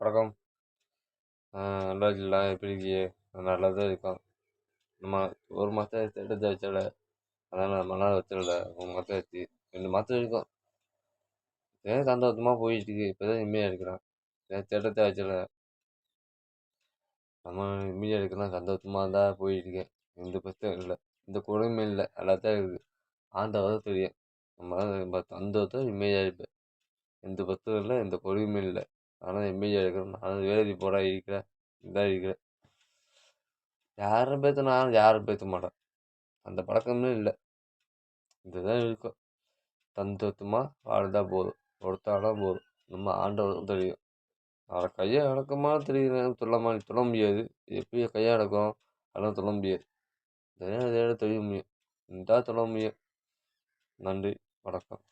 வணக்கம் நல்லா இருக்கீங்களா எப்படி இருக்கீங்க நல்லா தான் இருக்கோம். நம்ம ஒரு மாதம் எடுத்து வச்சல அதனால் ரொம்ப நாள் வச்சிடல. ஒரு மாதம் ஆச்சு ரெண்டு மாதம் இருக்கும். ஏன் சந்தோஷமாக போயிட்டு இருக்கு. இப்போ தான் நிம்மதியாக இருக்கிறான். ஏன் எடுத்து வச்சல நம்ம நிம்மதியாக இருக்கிறேன் சந்தோஷமாக தான் போயிட்டு இருக்கேன் எந்த பிரச்சனையும் இல்லை. இந்த கொடுமையும் இல்லை. எல்லாத்தையும் இருக்குது. ஆண்டவரை தெரியும். நம்ம அந்த சந்தோஷம் நிம்மதியாக இருப்பேன். எந்த பத்தும் இல்லை. எந்த கொடுமையும் இல்லை. ஆனால் நிம்மதியாக இருக்கிறேன் நான் வேலைக்கு போகிறேன் இருக்கிறேன் இதாக இருக்கிறேன் யாரும் பேசினாலும் யாரும் பேச மாட்டேன். அந்த பழக்கமே இல்லை. இதுதான் இருக்கும் தந்தத்துவமாக வாழ்ந்தா போதும். கொடுத்தாலும் போதும். நம்ம ஆண்டவருக்கும் தெரியும். அவரை கையை அடக்கமா தெரியும் சொல்லமா சொல்ல முடியாது. எப்படி கையை அடக்கும்? அதெல்லாம் சொல்ல முடியாது. இதெல்லாம் தெரிய முடியும் இந்த சொல்ல முடியும். நன்றி. வணக்கம்.